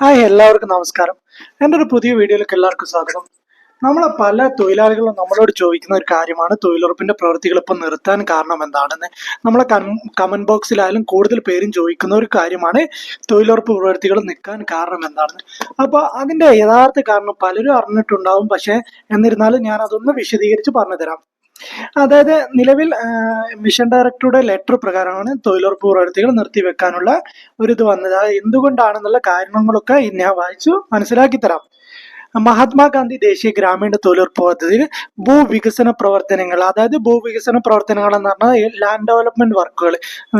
Hi എല്ലാവർക്കും നമസ്കാരം. എന്റെ ഒരു പുതിയ വീഡിയോയിലേക്ക് എല്ലാവർക്കും സ്വാഗതം. നമ്മളെ പല തൊഴിലാളികളും നമ്മളോട് ചോദിക്കുന്ന ഒരു കാര്യമാണ് തൊഴിലുറപ്പിന്റെ പ്രവൃത്തികൾ ഇപ്പം നിർത്താൻ കാരണം എന്താണെന്ന്. നമ്മളെ കമന്റ് ബോക്സിലായാലും കൂടുതൽ പേരും ചോദിക്കുന്ന ഒരു കാര്യമാണ് തൊഴിലുറപ്പ് പ്രവൃത്തികൾ നിൽക്കാൻ കാരണം എന്താണെന്ന്. അപ്പോൾ അതിന്റെ യഥാർത്ഥ കാരണം പലരും അറിഞ്ഞിട്ടുണ്ടാവും പക്ഷേ എന്നിരുന്നാലും ഞാൻ അതൊന്ന് വിശദീകരിച്ച് പറഞ്ഞു തരാം അതായത് നിലവിൽ മിഷൻ ഡയറക്ടറുടെ ലെറ്റർ പ്രകാരമാണ് തൊഴിലുറപ്പ് പ്രവർത്തികൾ നിർത്തിവെക്കാനുള്ള ഒരു ഇത് വന്നത്. എന്തുകൊണ്ടാണെന്നുള്ള കാരണങ്ങളൊക്കെ ഞാൻ വായിച്ചു മനസ്സിലാക്കി തരാം. മഹാത്മാഗാന്ധി ദേശീയ ഗ്രാമീണ തൊഴിലുറപ്പ് പദ്ധതിയിൽ ഭൂവികസന പ്രവർത്തനങ്ങൾ അതായത് ഭൂവികസന പ്രവർത്തനങ്ങൾ എന്ന് പറഞ്ഞാൽ ലാൻഡ് ഡെവലപ്മെന്റ് വർക്കുകൾ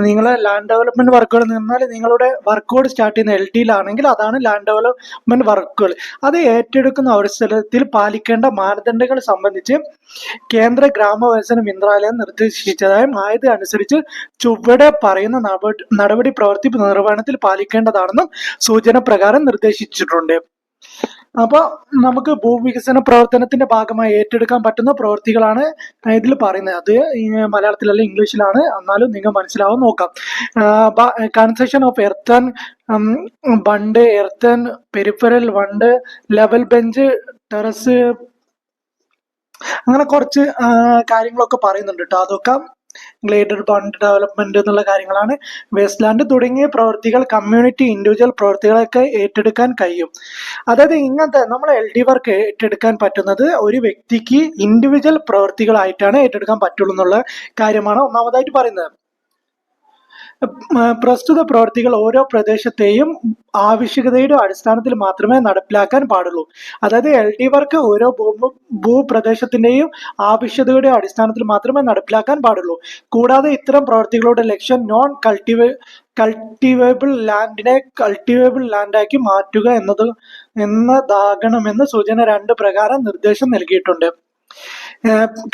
നിങ്ങൾ ലാൻഡ് ഡെവലപ്മെന്റ് വർക്കുകൾ എന്ന് പറഞ്ഞാൽ നിങ്ങളുടെ വർക്കോട് സ്റ്റാർട്ട് ചെയ്യുന്ന എൽ ടിയിലാണെങ്കിൽ അതാണ് ലാൻഡ് ഡെവലപ്മെന്റ് വർക്കുകൾ അത് ഏറ്റെടുക്കുന്ന അവസരത്തിൽ പാലിക്കേണ്ട മാനദണ്ഡങ്ങൾ സംബന്ധിച്ച് കേന്ദ്ര ഗ്രാമവികസന മന്ത്രാലയം നിർദ്ദേശിച്ചതായും ആയത് അനുസരിച്ച് ചുവടെ പറയുന്ന നടപടി പ്രവൃത്തി നിർവഹണത്തിൽ പാലിക്കേണ്ടതാണെന്നും സൂചന പ്രകാരം നിർദ്ദേശിച്ചിട്ടുണ്ട്. അപ്പൊ നമുക്ക് ഭൂവികസന പ്രവർത്തനത്തിന്റെ ഭാഗമായി ഏറ്റെടുക്കാൻ പറ്റുന്ന പ്രവൃത്തികളാണ് ഇതിൽ പറയുന്നത്. അത് മലയാളത്തിലല്ല ഇംഗ്ലീഷിലാണ്. എന്നാലും നിങ്ങൾ മനസ്സിലാവും നോക്കാം. Construction of earthen bund earthen peripheral bund level bench terrace അങ്ങനെ കുറച്ച് കാര്യങ്ങളൊക്കെ പറയുന്നുണ്ട് കേട്ടോ അതൊക്കെ ഗ്ലേഡഡ് ബണ്ട് ഡെവലപ്മെന്റ് എന്നുള്ള കാര്യങ്ങളാണ്. വേസ്റ്റ് ലാൻഡ് തുടങ്ങിയ പ്രവൃത്തികൾ കമ്മ്യൂണിറ്റി ഇൻഡിവിജ്വൽ പ്രവൃത്തികളൊക്കെ ഏറ്റെടുക്കാൻ കഴിയും. അതായത് ഇങ്ങനത്തെ നമ്മൾ എൽ ഡി വർക്ക് ഏറ്റെടുക്കാൻ പറ്റുന്നത് ഒരു വ്യക്തിക്ക് ഇൻഡിവിജ്വൽ പ്രവൃത്തികളായിട്ടാണ് ഏറ്റെടുക്കാൻ പറ്റുള്ളൂ എന്നുള്ള കാര്യമാണ് ഒന്നാമതായിട്ട് പറയുന്നത്. പ്രസ്തുത പ്രവർത്തികൾ ഓരോ പ്രദേശത്തെയും ആവശ്യകതയുടെ അടിസ്ഥാനത്തിൽ മാത്രമേ നടപ്പിലാക്കാൻ പാടുള്ളൂ. അതായത് എൽ ഡി വർക്ക് ഓരോ ഭൂപ്രദേശത്തിന്റെയും ആവശ്യകതയുടെ അടിസ്ഥാനത്തിൽ മാത്രമേ നടപ്പിലാക്കാൻ പാടുള്ളൂ. കൂടാതെ ഇത്തരം പ്രവർത്തികളുടെ ലക്ഷ്യം നോൺ കൾട്ടിവേ കൾട്ടിവേബിൾ ലാൻഡിനെ കൾട്ടിവേബിൾ ലാൻഡാക്കി മാറ്റുക എന്നത് എന്നതാകണമെന്ന് സൂചന രണ്ട് പ്രകാരം നിർദ്ദേശം നൽകിയിട്ടുണ്ട്.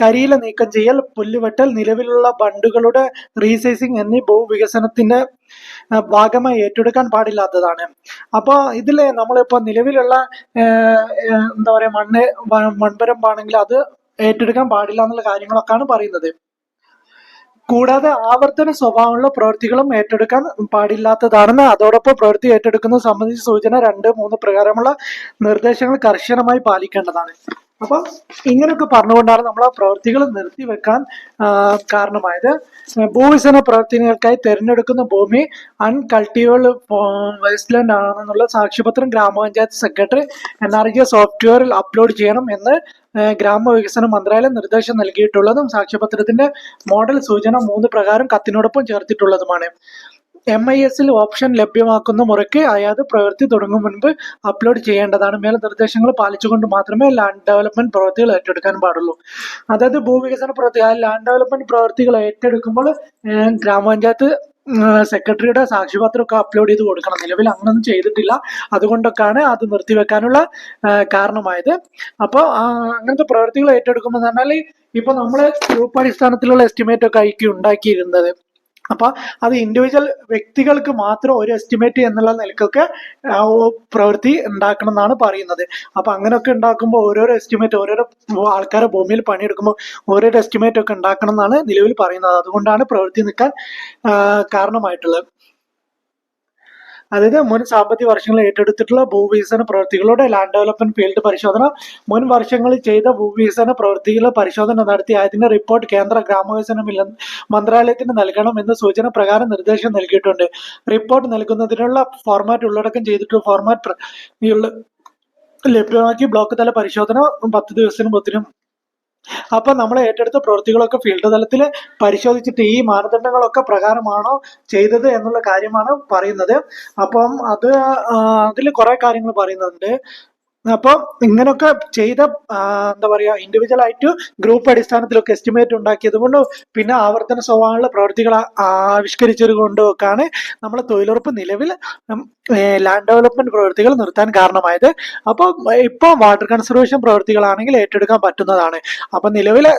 കരിയില നീക്കം ചെയ്യൽ പുല്ലുവെട്ടൽ നിലവിലുള്ള ബണ്ടുകളുടെ റീസൈസിങ് എന്നീ ഭൂവികസനത്തിന്റെ ഭാഗമായി ഏറ്റെടുക്കാൻ പാടില്ലാത്തതാണ്. അപ്പോൾ ഇതിൽ നമ്മളിപ്പോൾ നിലവിലുള്ള എന്താ പറയാ മണ്ണ് മൺപരമ്പാണെങ്കിൽ അത് ഏറ്റെടുക്കാൻ പാടില്ല എന്നുള്ള കാര്യങ്ങളൊക്കെയാണ് പറയുന്നത്. കൂടാതെ ആവർത്തന സ്വഭാവമുള്ള പ്രവൃത്തികളും ഏറ്റെടുക്കാൻ പാടില്ലാത്തതാണെന്ന് അതോടൊപ്പം പ്രവൃത്തി ഏറ്റെടുക്കുന്നത് സംബന്ധിച്ച സൂചന രണ്ട് മൂന്ന് പ്രകാരമുള്ള നിർദ്ദേശങ്ങൾ കർശനമായി പാലിക്കേണ്ടതാണ്. അപ്പൊ ഇങ്ങനെയൊക്കെ പറഞ്ഞുകൊണ്ടാണ് നമ്മൾ ആ പ്രവൃത്തികൾ നിർത്തിവെക്കാൻ കാരണമായത്. ഭൂവിസന പ്രവർത്തനങ്ങൾക്കായി തിരഞ്ഞെടുക്കുന്ന ഭൂമി അൺകൾട്ടിവബിൾ വേസ്റ്റ്ലാൻഡ് ആണെന്നുള്ള സാക്ഷ്യപത്രം ഗ്രാമപഞ്ചായത്ത് സെക്രട്ടറി എൻ ആർ ജി സോഫ്റ്റ്വെയറിൽ അപ്ലോഡ് ചെയ്യണം എന്ന് ഗ്രാമവികസന മന്ത്രാലയം നിർദ്ദേശം നൽകിയിട്ടുള്ളതും സാക്ഷ്യപത്രത്തിന്റെ മോഡൽ സൂചന മൂന്ന് പ്രകാരം കത്തിനോടൊപ്പം ചേർത്തിട്ടുള്ളതുമാണ്. എം ഐ എസിൽ ഓപ്ഷൻ ലഭ്യമാക്കുന്ന മുറയ്ക്ക് അയാത് പ്രവൃത്തി തുടങ്ങും മുൻപ് അപ്ലോഡ് ചെയ്യേണ്ടതാണ്. മേൽ നിർദ്ദേശങ്ങൾ പാലിച്ചുകൊണ്ട് മാത്രമേ ലാൻഡ് ഡെവലപ്മെന്റ് പ്രവൃത്തികൾ ഏറ്റെടുക്കാൻ പാടുള്ളൂ. അതായത് ഭൂവികസന പ്രവൃത്തി ആ ലാൻഡ് ഡെവലപ്മെന്റ് പ്രവൃത്തികൾ ഏറ്റെടുക്കുമ്പോൾ ഗ്രാമപഞ്ചായത്ത് സെക്രട്ടറിയുടെ സാക്ഷ്യപത്രമൊക്കെ അപ്ലോഡ് ചെയ്ത് കൊടുക്കണം. നിലവിൽ അങ്ങനൊന്നും ചെയ്തിട്ടില്ല. അതുകൊണ്ടൊക്കെയാണ് അത് നിർത്തിവെക്കാനുള്ള കാരണമായത്. അപ്പോൾ അങ്ങനത്തെ പ്രവൃത്തികൾ ഏറ്റെടുക്കുമ്പോൾ പറഞ്ഞാൽ ഇപ്പൊ നമ്മൾ ഗ്രൂപ്പ് അടിസ്ഥാനത്തിലുള്ള എസ്റ്റിമേറ്റ് ഒക്കെ ആയിരിക്കും ഉണ്ടാക്കിയിരുന്നത്. അപ്പൊ അത് ഇൻഡിവിജ്വൽ വ്യക്തികൾക്ക് മാത്രം ഒരു എസ്റ്റിമേറ്റ് എന്നുള്ള നിലക്കൊക്കെ പ്രവൃത്തി ഉണ്ടാക്കണം എന്നാണ് പറയുന്നത്. അപ്പൊ അങ്ങനെയൊക്കെ ഉണ്ടാക്കുമ്പോൾ ഓരോരോ എസ്റ്റിമേറ്റ് ഓരോരോ ആൾക്കാരെ ഭൂമിയിൽ പണിയെടുക്കുമ്പോൾ ഓരോരോ എസ്റ്റിമേറ്റ് ഒക്കെ ഉണ്ടാക്കണം എന്നാണ് നിലവിൽ പറയുന്നത്. അതുകൊണ്ടാണ് പ്രവൃത്തി നിൽക്കാൻ കാരണമായിട്ടുള്ളത്. അതായത് മുൻ സാമ്പത്തിക വർഷങ്ങളിൽ ഏറ്റെടുത്തിട്ടുള്ള ഭൂവികസന പ്രവൃത്തികളുടെ ലാൻഡ് ഡെവലപ്മെന്റ് ഫീൽഡ് പരിശോധന മുൻ വർഷങ്ങളിൽ ചെയ്ത ഭൂവികസന പ്രവൃത്തികളുടെ പരിശോധന നടത്തി അതിന്റെ റിപ്പോർട്ട് കേന്ദ്ര ഗ്രാമവികസന മന്ത്രാലയത്തിന് നൽകണം എന്ന സൂചന പ്രകാരം നിർദ്ദേശം നൽകിയിട്ടുണ്ട്. റിപ്പോർട്ട് നൽകുന്നതിനുള്ള ഫോർമാറ്റ് ഉള്ളടക്കം ചെയ്തിട്ടുള്ള ഫോർമാറ്റ് ലഭ്യമാക്കി ബ്ലോക്ക് തല പരിശോധന പത്ത് ദിവസത്തിനും പത്തിനും അപ്പൊ നമ്മൾ ഏറ്റെടുത്ത പ്രവൃത്തികളൊക്കെ ഫീൽഡ് തലത്തിൽ പരിശോധിച്ചിട്ട് ഈ മാനദണ്ഡങ്ങളൊക്കെ പ്രകാരമാണോ ചെയ്തത് എന്നുള്ള കാര്യമാണ് പറയുന്നത്. അപ്പം അത് അതിൽ കുറെ കാര്യങ്ങൾ പറയുന്നുണ്ട്. അപ്പം ഇങ്ങനൊക്കെ ചെയ്ത എന്താ പറയുക ഇൻഡിവിജ്വൽ ആയിട്ട് ഗ്രൂപ്പ് അടിസ്ഥാനത്തിലൊക്കെ എസ്റ്റിമേറ്റ് ഉണ്ടാക്കിയത് കൊണ്ടും പിന്നെ ആവർത്തന സ്വഭാവമുള്ള പ്രവൃത്തികൾ ആവിഷ്കരിച്ചത് കൊണ്ടും ഒക്കെയാണ് നമ്മൾ തൊഴിലുറപ്പ് നിലവിൽ ലാൻഡ് ഡെവലപ്മെന്റ് പ്രവൃത്തികൾ നിർത്താൻ കാരണമായത്. അപ്പോൾ ഇപ്പോൾ വാട്ടർ കൺസർവേഷൻ പ്രവൃത്തികളാണെങ്കിൽ ഏറ്റെടുക്കാൻ പറ്റുന്നതാണ്. അപ്പൊ നിലവിലെ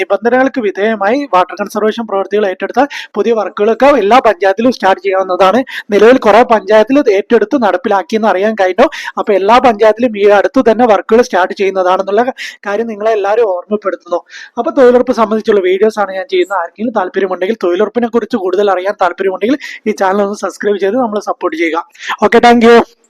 നിബന്ധനകൾക്ക് വിധേയമായി വാട്ടർ കൺസർവേഷൻ പ്രവൃത്തികൾ ഏറ്റെടുത്താൽ പുതിയ വർക്കുകളൊക്കെ എല്ലാ പഞ്ചായത്തിലും സ്റ്റാർട്ട് ചെയ്യാവുന്നതാണ്. നിലവിൽ കുറേ പഞ്ചായത്തിൽ ഏറ്റെടുത്ത് നടപ്പിലാക്കിയെന്ന് അറിയാൻ കഴിഞ്ഞു. അപ്പോൾ എല്ലാ പഞ്ചായത്തിലും ഈ അടുത്ത് തന്നെ വർക്കുകൾ സ്റ്റാർട്ട് ചെയ്യുന്നതാണെന്നുള്ള കാര്യം നിങ്ങളെ എല്ലാവരും ഓർമ്മപ്പെടുത്തുന്നു. അപ്പൊ തൊഴിലുറപ്പ് സംബന്ധിച്ചുള്ള വീഡിയോസ് ആണ് ഞാൻ ചെയ്യുന്നത്. ആർക്കെങ്കിലും താല്പര്യമുണ്ടെങ്കിൽ തൊഴിലുറപ്പിനെ കുറിച്ച് കൂടുതൽ അറിയാൻ താല്പര്യമുണ്ടെങ്കിൽ ഈ ചാനൽ ഒന്ന് സബ്സ്ക്രൈബ് ചെയ്ത് നമ്മൾ സപ്പോർട്ട് ചെയ്യുക. Okay thank